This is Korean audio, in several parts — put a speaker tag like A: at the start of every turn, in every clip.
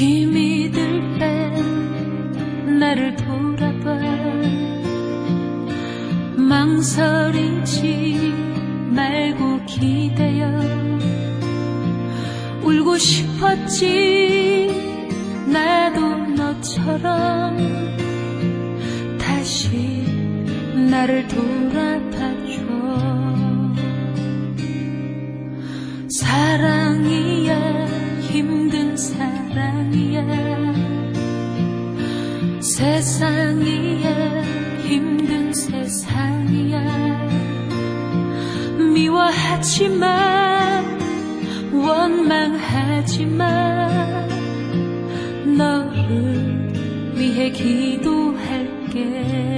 A: 힘이 들 땐 나를 돌아봐. 망설이지 말고 기대어. 울고 싶었지 나도 너처럼. 다시 나를 돌아봐줘 사랑 하지 마 원망하지 마 너를 위해 기도할게.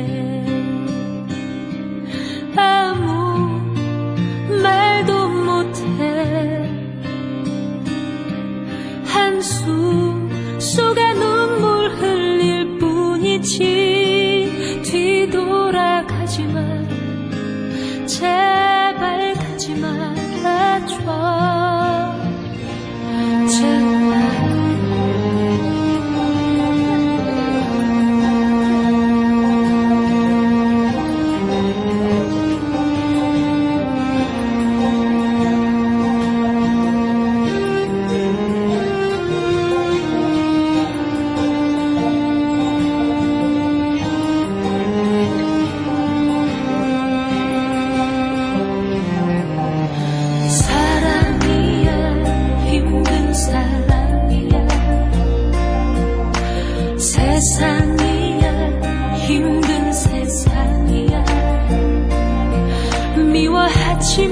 A: 잊지 말아줘 같이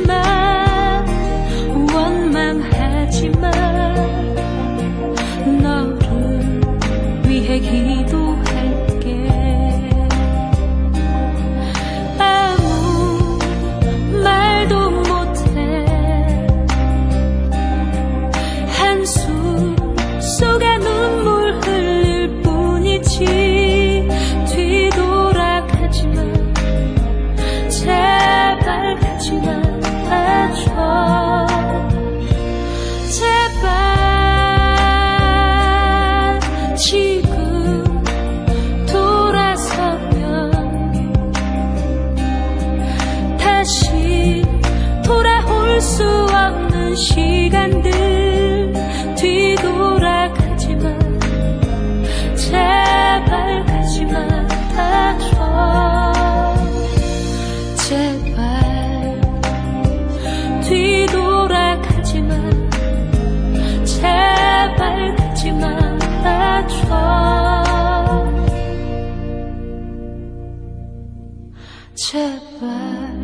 A: love.